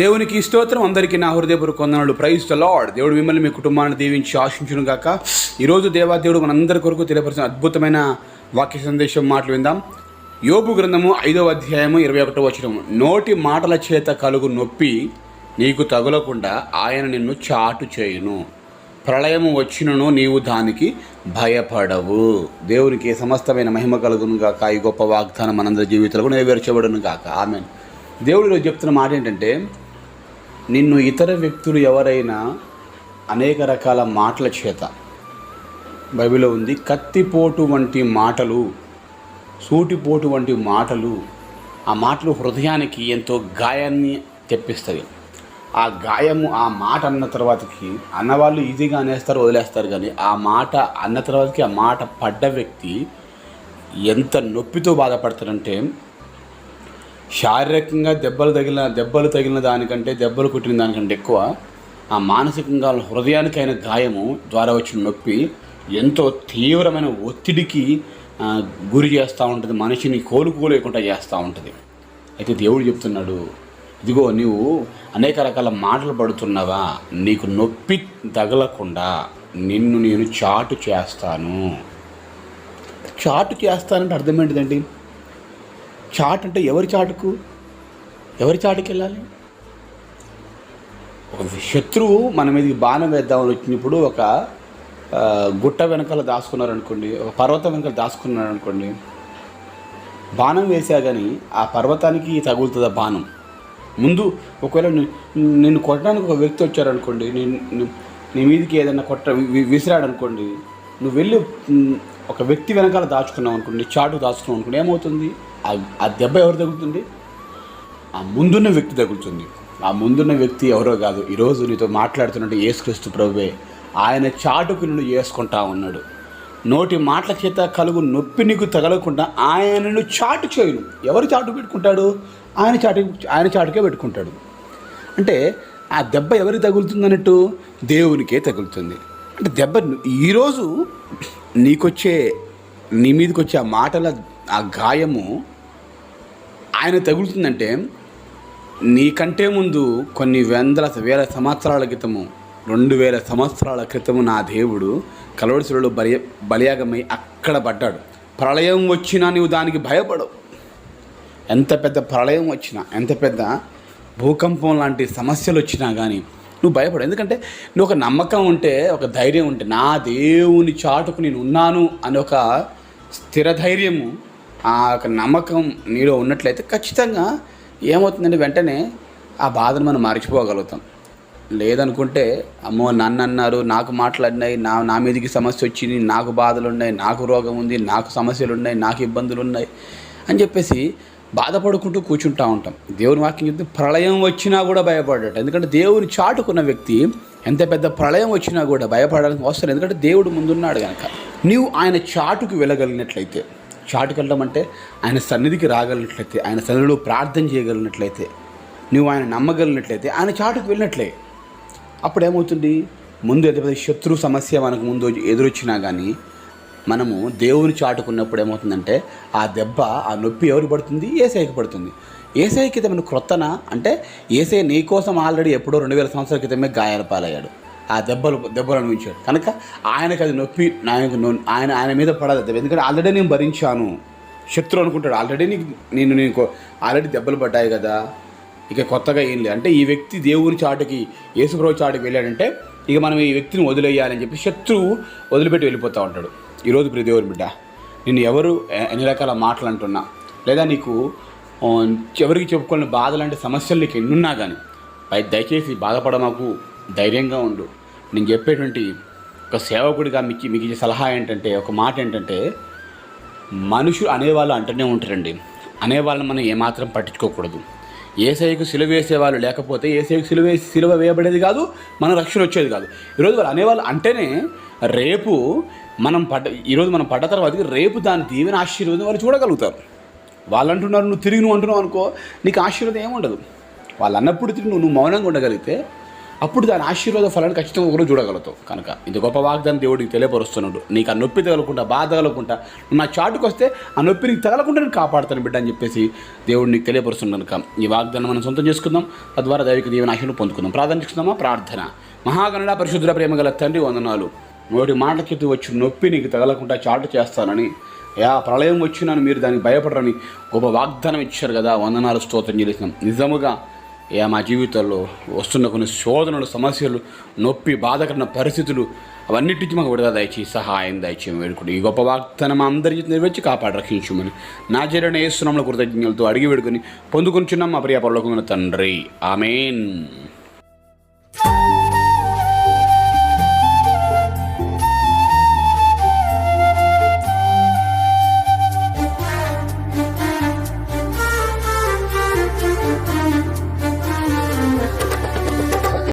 దేవునికి స్తోత్రం అందరికీ నా హృదయపూర్వక వందనాలు. ప్రైజ్ ద లార్డ్ దేవుడు మిమ్మల్ని మీ కుటుంబాన్ని దీవించి ఆశించును గాక. ఈరోజు దేవాదేవుడు మనందరి కొరకు తెలియపరిచిన అద్భుతమైన వాక్య సందేశం మాటలు విందాం. యోగు గ్రంథము ఐదవ అధ్యాయము ఇరవై ఒకటో వచనం నోటి మాటల చేత కలుగు నొప్పి నీకు తగులకుండా ఆయన నిన్ను చాటు చేయును. ప్రళయము వచ్చినను నీవు దానికి భయపడవు. దేవునికి సమస్తమైన మహిమ కలుగును గాక. ఈ గొప్ప వాగ్దానం మనందరి జీవితాలకు నెరవేర్చబడును గాక. ఆమె దేవుడు చెప్తున్న మాట ఏంటంటే నిన్ను ఇతర వ్యక్తులు ఎవరైనా అనేక రకాల మాటల చేత బైబిల్లో ఉంది కత్తిపోటు వంటి మాటలు సూటిపోటు వంటి మాటలు ఆ మాటలు హృదయానికి ఎంతో గాయాన్ని తెప్పిస్తుంది ఆ గాయము ఆ మాట అన్న తర్వాతకి అన్నవాళ్ళు ఈజీగా అనేస్తారు వదిలేస్తారు కానీ ఆ మాట అన్న తర్వాతకి ఆ మాట పడ్డ వ్యక్తి ఎంత నొప్పితో బాధపడతారంటే శారీరకంగా దెబ్బలు తగిలిన దెబ్బలు తగిలిన దానికంటే దెబ్బలు కుట్టిన దానికంటే ఎక్కువ ఆ మానసికంగా హృదయానికైన గాయము ద్వారా వచ్చిన నొప్పి ఎంతో తీవ్రమైన ఒత్తిడికి గురి చేస్తూ ఉంటుంది. మనిషిని కోలుకోలేకుండా చేస్తూ ఉంటుంది. అయితే దేవుడు చెప్తున్నాడు ఇదిగో నీవు అనేక రకాల మాటలు పడుతున్నావా? నీకు నొప్పి తగలకుండా నిన్ను నేను చాటు చేస్తాను. చాటు చేస్తానంటే అర్థం ఏంటిదండి? చాట్ అంటే ఎవరి చాటుకు? ఎవరి చాటుకు వెళ్ళాలి ఒక శత్రువు మన మీదకి బాణం వేద్దామని వచ్చినప్పుడు ఒక గుట్ట వెనకాల దాచుకున్నారు అనుకోండి ఒక పర్వతం వెనకాల దాచుకున్నారు అనుకోండి బాణం వేసా కానీ ఆ పర్వతానికి తగులుతుందా బాణం? ముందు ఒకవేళ నేను నిన్ను కొట్టడానికి ఒక వ్యక్తి వచ్చారనుకోండి నేను నీ మీదకి ఏదైనా కొట్ట వి- విసిరాడు అనుకోండి నువ్వు వెళ్ళి ఒక వ్యక్తి వెనకాల దాచుకున్నావు అనుకోండి చాటు దాచుకున్నావు అనుకోండి ఏమవుతుంది? ఆ దెబ్బ ఎవరు తగులుతుంది? ఆ ముందున్న వ్యక్తి తగులుతుంది. ఆ ముందున్న వ్యక్తి ఎవరో కాదు. ఈరోజు నీతో మాట్లాడుతున్నట్టు యేసుక్రీస్తు ప్రభువే ఆయన చాటుకు నిన్ను చేసుకుంటా ఉన్నాడు. నోటి మాటల చేత కలుగు నొప్పి నీకు తగలకుండా ఆయనను చాటు చేయను. ఎవరు చాటు పెట్టుకుంటాడు? ఆయన చాటు ఆయన చాటుకే పెట్టుకుంటాడు. అంటే ఆ దెబ్బ ఎవరికి తగులుతుంది అన్నట్టు? దేవునికే తగులుతుంది. అంటే దెబ్బ ఈరోజు నీకొచ్చే నీ మీదకి వచ్చే ఆ మాటల ఆ గాయము ఆయన తగులుతుందంటే నీకంటే ముందు కొన్ని వందల వేల సంవత్సరాల క్రితము రెండు వేల సంవత్సరాల క్రితము నా దేవుడు కలవడిసులలో బలి బలియాగమై అక్కడ పడ్డాడు. ప్రళయం వచ్చినా నీవు దానికి భయపడవు. ఎంత పెద్ద ప్రళయం వచ్చినా ఎంత పెద్ద భూకంపం లాంటి సమస్యలు వచ్చినా కానీ నువ్వు భయపడు ఎందుకంటే నువ్వు ఒక నమ్మకం ఉంటే ఒక ధైర్యం ఉంటే నా దేవుని చాటుకు నేను ఉన్నాను అని ఒక స్థిర ధైర్యము ఆ యొక్క నమ్మకం నీలో ఉన్నట్లయితే ఖచ్చితంగా ఏమవుతుందంటే వెంటనే ఆ బాధను మనం మర్చిపోగలుగుతాం. లేదనుకుంటే అమ్మో నన్ను అన్నారు నాకు మాట్లాడినాయి నా నా మీదకి సమస్య వచ్చింది నాకు బాధలు ఉన్నాయి నాకు రోగం ఉంది నాకు సమస్యలు ఉన్నాయి నాకు ఇబ్బందులు ఉన్నాయి అని చెప్పేసి బాధపడుకుంటూ కూర్చుంటా ఉంటాం. దేవుని వాక్యం చెప్తే ప్రళయం వచ్చినా కూడా భయపడట. ఎందుకంటే దేవుని చాటుకున్న వ్యక్తి ఎంత పెద్ద ప్రళయం వచ్చినా కూడా భయపడడానికి వస్తారు ఎందుకంటే దేవుడు ముందున్నాడు కనుక నీవు ఆయన చాటుకు వెళ్ళగలిగినట్లయితే చాటుకు వెళ్ళడం అంటే ఆయన సన్నిధికి రాగలిగినట్లయితే ఆయన సన్నిధిలో ప్రార్థన చేయగలిగినట్లయితే నువ్వు ఆయన నమ్మగలిగినట్లయితే ఆయన చాటుకు వెళ్ళినట్లే. అప్పుడు ఏమవుతుంది ముందు పెద్ద శత్రు సమస్య మనకు ముందు ఎదురొచ్చినా కానీ మనము దేవుని చాటుకున్నప్పుడు ఏమవుతుందంటే ఆ దెబ్బ ఆ నొప్పి ఎవరు పడుతుంది? ఏసైకి పడుతుంది. ఏసైకి ఇది క్రొత్తన అంటే ఏసై నీ కోసం ఆల్రెడీ ఎప్పుడో రెండు వేల సంవత్సరాల క్రితమే గాయాల పాలయ్యాడు. ఆ దెబ్బలు దెబ్బలు అనుభవించాడు కనుక ఆయనకు అది నొప్పి ఆయనకు నొ- ఆయన ఆయన మీద పడదు దెబ్బ. ఎందుకంటే ఆల్రెడీ నేను భరించాను. శత్రువు అనుకుంటాడు ఆల్రెడీ నీకు నేను నీకు ఆల్రెడీ దెబ్బలు పడ్డాయి కదా. ఇక కొత్తగా ఏం లేదు. అంటే ఈ వ్యక్తి దేవుని చాటుకి యేసుప్రభు చాటుకి వెళ్ళాడంటే ఇక మనం ఈ వ్యక్తిని వదిలేయాలని చెప్పి శత్రువు వదిలిపెట్టి వెళ్ళిపోతూ ఉంటాడు. ఈరోజు ప్రియ దేవుని బిడ్డ నేను ఎవరు ఎన్ని రకాల మాటలు అంటున్నా? లేదా నీకు ఎవరికి చెప్పుకోని బాధలు అంటే సమస్యలు నీకు ఎన్నున్నా కానీ పై దయచేసి బాధపడమాకు ధైర్యంగా ఉండు. నేను చెప్పేటువంటి ఒక సేవకుడిగా మీకు మీకు ఇచ్చే సలహా ఏంటంటే ఒక మాట ఏంటంటే మనుషులు అనేవాళ్ళు అంటూనే ఉంటారండి. అనేవాళ్ళని మనం ఏమాత్రం పట్టించుకోకూడదు. ఏసైకు సిలువ వేసేవాళ్ళు లేకపోతే ఏసైకు సిలువ వేసి సిలువ వేయబడేది కాదు మన రక్షణ వచ్చేది కాదు. ఈరోజు వాళ్ళు అనేవాళ్ళు అంటేనే రేపు మనం పడ్డ ఈరోజు మనం పడ్డ తర్వాత రేపు దాని దీవెన ఆశీర్వాదం వాళ్ళు చూడగలుగుతారు. వాళ్ళు అంటున్నారు నువ్వు తిరిగి నువ్వు అంటున్నావు అనుకో నీకు ఆశీర్వాదం ఏముండదు. వాళ్ళు అన్నప్పుడు తిరిగి నువ్వు నువ్వు మౌనంగా ఉండగలిగితే అప్పుడు దాని ఆశీర్వాద ఫలాన్ని ఖచ్చితంగా కూడా చూడగలుగుతావు. కనుక ఇది గొప్ప వాగ్దానం దేవుడికి తెలియపరుస్తున్నాడు. నీకు ఆ నొప్పి తగలకుండా బాధ తగలకుండా నా చాటుకు వస్తే ఆ నొప్పి నీకు తగలకుండా నేను కాపాడుతాను బిడ్డ అని చెప్పేసి దేవుడు నీకు తెలియపరుస్తున్నాడు కనుక ఈ వాగ్దానం మనం సొంతం చేసుకుందాం. తద్వారా దైవిక దీవెన ఆశను పొందుకుందాం. ప్రార్థించుకుందామా ప్రార్థన. మహాగణుడ పరిశుద్ధుల ప్రేమ గల తండ్రి వందనాలు. నోటి మాటల చేతి వచ్చి నొప్పి నీకు తగలకుండా చాటు చేస్తానని యా ప్రళయం వచ్చినాను మీరు దానికి భయపడరని గొప్ప వాగ్దానం ఇచ్చారు కదా. వందనాలు స్తోత్రం చేసినాం నిజముగా మా జీవితాల్లో వస్తున్న కొన్ని శోధనలు సమస్యలు నొప్పి బాధకరణ పరిస్థితులు అవన్నిటికి మాకు విడుదల దయచి సహాయం దయచేయం వేడుకుని ఈ గొప్ప వాగ్దానం మా అందరి చేతి నెరవేర్చి కాపాడి రక్షించుమని నా జరిగిన ఏసునామల కృతజ్ఞతలతో అడిగి వేడుకొని పొందుకుంటున్నాం మా ప్రియ పరలోకమైన తండ్రి. ఆమెన్.